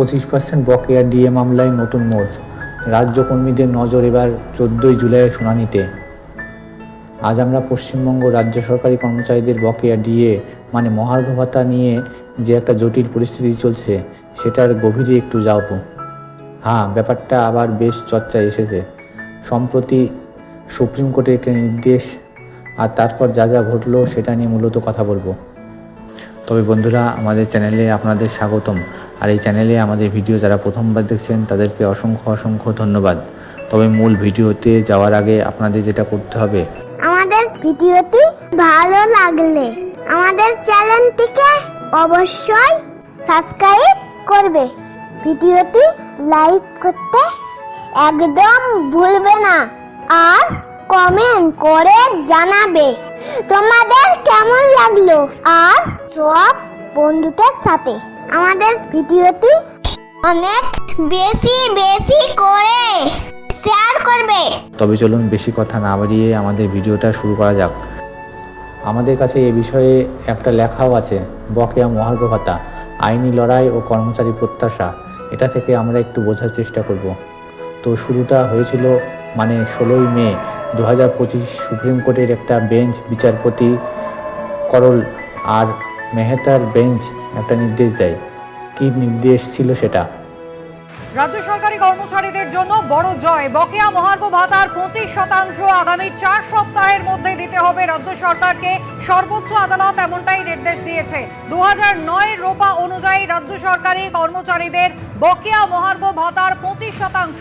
পঁচিশ পার্সেন্ট বকেয়া ডিএ মামলায় নতুন মোড় রাজ্য কর্মীদের নজর এবার চোদ্দোই জুলাইয়ের শুনানিতে। আজ আমরা পশ্চিমবঙ্গ রাজ্য সরকারি কর্মচারীদের বকেয়া ডিএ মানে মহার্ঘ ভাতা নিয়ে যে একটা জটিল পরিস্থিতি চলছে, সেটার গভীরে একটু যাব হ্যাঁ ব্যাপারটা আবার বেশ চর্চায় এসেছে। সম্প্রতি সুপ্রিম কোর্টের একটা নির্দেশ আর তারপর যা যা ঘটলো, সেটা নিয়ে মূলত কথা বলব। তবে বন্ধুরা, আমাদের চ্যানেলে আপনাদের স্বাগতম। আর এই চ্যানেলে আমাদের ভিডিও যারা প্রথমবার দেখছেন, তাদেরকে অসংখ্য অসংখ্য ধন্যবাদ। তবে মূল ভিডিওতে যাওয়ার আগে আপনাদের যেটা করতে হবে। আমাদের ভিডিওটি ভালো লাগলে আমাদের চ্যানেলটিকে অবশ্যই সাবস্ক্রাইব করবে। ভিডিওটি লাইক করতে একদম ভুলবে না আর কমেন্ট করে জানাবে। তোমাদের কেমন লাগল? আর সব বন্ধুদের সাথে। আমাদের ভিডিওটি অনেক বেশি বেশি করে শেয়ার করবে। তবে চলুন বেশি কথা না বাড়িয়ে আমাদের ভিডিওটা শুরু করা যাক। আমাদের কাছে এ বিষয়ে একটা লেখাও আছে, বকেয়া মহার্ঘ ভাতা আইনি লড়াই ও কর্মচারী প্রত্যাশা। এটা থেকে আমরা একটু বোঝার চেষ্টা করব। তো শুরুটা হয়েছিল মানে ষোলোই মে দু হাজার পঁচিশ সুপ্রিম কোর্টের একটা বেঞ্চ বিচারপতি করল আর মেহতার বেঞ্চ একটা নির্দেশ দেয়। কী নির্দেশ ছিল সেটা? রাজ্য সরকারি কর্মচারীদের জন্য বড় জয়। বকেয়া মহার্ঘ ভাতার পঁচিশ শতাংশ আগামী চার সপ্তাহের মধ্যে দিতে হবে রাজ্য সরকারকে। সর্বোচ্চ আদালত এমনটাই নির্দেশ দিয়েছে। দু নয় রোপা অনুযায়ী রাজ্য সরকারি কর্মচারীদের বকেয়া মহার্ঘ ভাতার পঁচিশ শতাংশ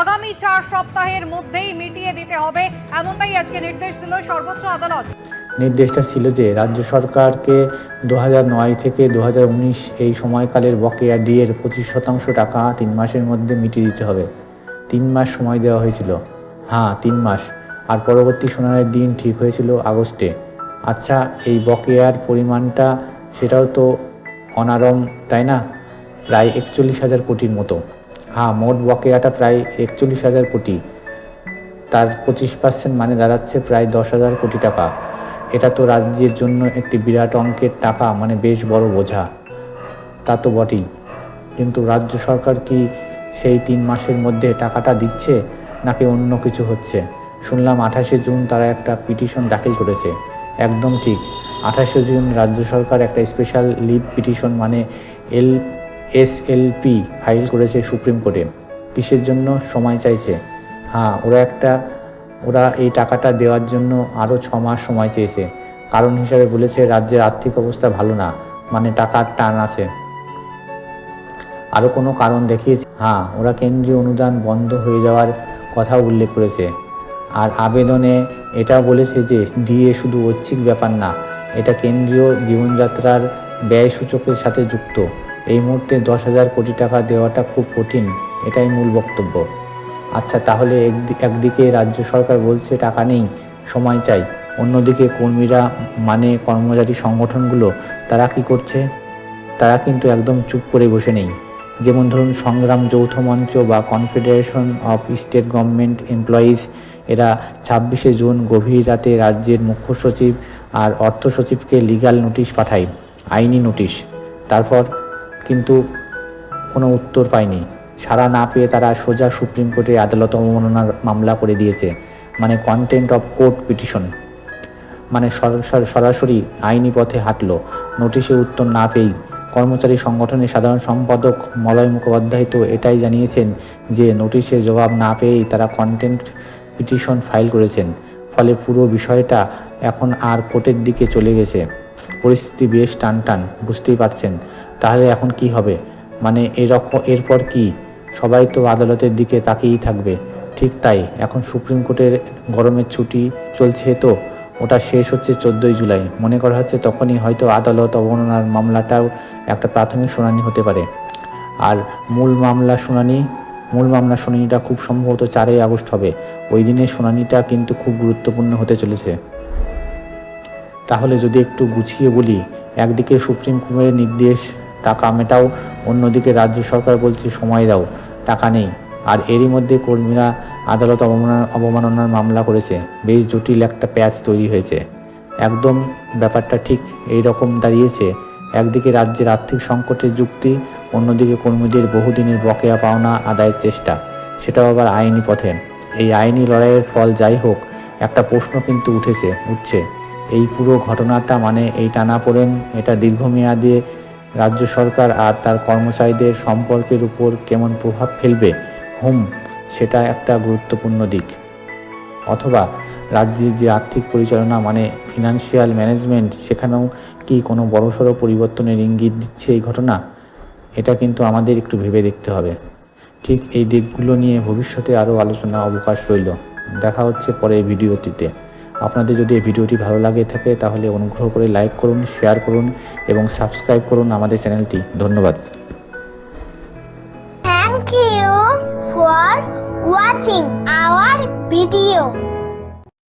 আগামী চার সপ্তাহের মধ্যেই মিটিয়ে দিতে হবে। এমনটাই আজকে নির্দেশ দিল সর্বোচ্চ আদালত। নির্দেশটা ছিল যে রাজ্য সরকারকে দু নয় থেকে দু হাজার উনিশ এই সময়কালের বকেয়া ডিএর পঁচিশ শতাংশ টাকা তিন মাসের মধ্যে মিটিয়ে দিতে হবে। তিন মাস সময় দেওয়া হয়েছিল। হ্যাঁ তিন মাস। আর পরবর্তী শুনানির দিন ঠিক হয়েছিল আগস্টে। আচ্ছা এই বকেয়ার পরিমাণটা সেটাও তো অনারম তাই না? প্রায় একচল্লিশ হাজার কোটির মতো। হ্যাঁ মোট বকেয়াটা প্রায় একচল্লিশ হাজার কোটি। তার পঁচিশ পার্সেন্ট মানে দাঁড়াচ্ছে প্রায় দশ হাজার কোটি টাকা। এটা তো রাজ্যের জন্য একটি বিরাট অঙ্কের টাকা মানে বেশ বড় বোঝা। তা তো বটেই। কিন্তু রাজ্য সরকার কি সেই তিন মাসের মধ্যে টাকাটা দিচ্ছে, নাকি অন্য কিছু হচ্ছে? শুনলাম আঠাশে জুন তারা একটা পিটিশন দাখিল করেছে। একদম ঠিক। আঠাশে জুন রাজ্য সরকার একটা স্পেশাল লিভ পিটিশন মানে L, S L P file করেছে সুপ্রিম কোর্টে। কিসের জন্য? সময় চাইছে। হ্যাঁ ওরা একটা ওরা এই টাকাটা দেওয়ার জন্য আরও ছ মাস সময় চেয়েছে। কারণ হিসাবে বলেছে, রাজ্যের আর্থিক অবস্থা ভালো না মানে টাকার টান আছে। আরও কোনো কারণ দেখিয়েছে? হ্যাঁ ওরা কেন্দ্রীয় অনুদান বন্ধ হয়ে যাওয়ার কথা উল্লেখ করেছে। আর আবেদনে এটা বলেছে যে, ডিএ শুধু ঐচ্ছিক ব্যাপার না, এটা কেন্দ্রীয় জীবনযাত্রার ব্যয় সূচকের সাথে যুক্ত। এই মুহূর্তে দশ হাজার কোটি টাকা দেওয়াটা খুব কঠিন, এটাই মূল বক্তব্য। আচ্ছা তাহলে একদি- একদিকে রাজ্য সরকার বলছে টাকা নেই, সময় চাই। অন্যদিকে কর্মীরা মানে কর্মচারী সংগঠনগুলো, তারা কি করছে? তারা কিন্তু একদম চুপ করে বসে নেই। যেমন ধরুন, সংগ্রাম যৌথ মঞ্চ বা confederation of state government employees এরা ছাব্বিশে জুন গভীর রাতে রাজ্যের মুখ্য সচিব আর অর্থ সচিবকে লিগ্যাল নোটিশ পাঠায়, আইনি নোটিশ তারপর কিন্তু কোনো উত্তর পায়নি। সারা না পেয়ে তারা সোজা সুপ্রিম কোর্টে আদালত অবমাননার মামলা করে দিয়েছে মানে কন্টেন্ট অফ কোর্ট পিটিশন মানে সর- সর- সরাসরি আইনি পথে হাঁটলো, নোটিশে উত্তর না পেয়েই। কর্মচারী সংগঠনের সাধারণ সম্পাদক মলয় মুখোপাধ্যায় তো এটাই জানিয়েছেন যে, নোটিশের জবাব না পেয়েই তারা কন্টেন্ট পিটিশন ফাইল করেছেন। ফলে পুরো বিষয়টা এখন আর কোর্টের দিকে চলে গেছে। পরিস্থিতি বেশ টান টান বুঝতেই পারছেন। তাহলে এখন কি হবে? মানে এরকম এরপর কি? সবাই তো আদালতের দিকে তাকিয়েই থাকবে। ঠিক তাই, এখন সুপ্রিম কোর্টের গরমের ছুটি চলছে তো, ওটা শেষ হচ্ছে চোদ্দোই জুলাই। মনে করা হচ্ছে তখনই হয়তো আদালত অবমাননার মামলাটাও একটা প্রাথমিক শুনানি হতে পারে। আর মূল মামলা শুনানি, মূল মামলা শুনানিটা খুব সম্ভবত চারই আগস্ট হবে। ওই দিনের শুনানিটা কিন্তু খুব গুরুত্বপূর্ণ হতে চলেছে। তাহলে যদি একটু গুছিয়ে বলি, একদিকে সুপ্রিম কোর্টের নির্দেশ টাকা মেটাও, অন্যদিকে রাজ্য সরকার বলছে, সময় দাও, টাকা নেই। আর এরই মধ্যে কর্মীরা আদালত অবমাননা, অবমাননার মামলা করেছে। বেশ জটিল একটা প্যাচ তৈরি হয়েছে। একদম ব্যাপারটা ঠিক এই রকম দাঁড়িয়েছে। একদিকে রাজ্যের আর্থিক সংকটের যুক্তি, অন্যদিকে কর্মীদের বহুদিনের বকেয়া পাওনা আদায়ের চেষ্টা। সেটাও আবার আইনি পথে। এই আইনি লড়াইয়ের ফল যাই হোক, একটা প্রশ্ন কিন্তু উঠেছে, উঠছে। এই পুরো ঘটনাটা মানে এই টানাপোড়েন এটা দীর্ঘমেয়াদে রাজ্য সরকার আর তার কর্মচারীদের সম্পর্কের উপর কেমন প্রভাব ফেলবে? হুম, সেটা একটা গুরুত্বপূর্ণ দিক। অথবা রাজ্যের যে আর্থিক পরিচালনা মানে ফিনান্সিয়াল ম্যানেজমেন্ট সেখানেও কি কোনো বড়সড় পরিবর্তনের ইঙ্গিত দিচ্ছে এই ঘটনা? এটা কিন্তু আমাদের একটু ভেবে দেখতে হবে। ঠিক এই দিকগুলো নিয়ে ভবিষ্যতে আরও আলোচনা অবকাশ রইল। দেখা হচ্ছে পরের ভিডিওটিতে। আপনাদের যদি এই ভিডিওটি ভালো লাগে থাকে, তাহলে অনুগ্রহ করে লাইক করুন, শেয়ার করুন এবং সাবস্ক্রাইব করুন আমাদের চ্যানেলটি ধন্যবাদ thank you for watching our video.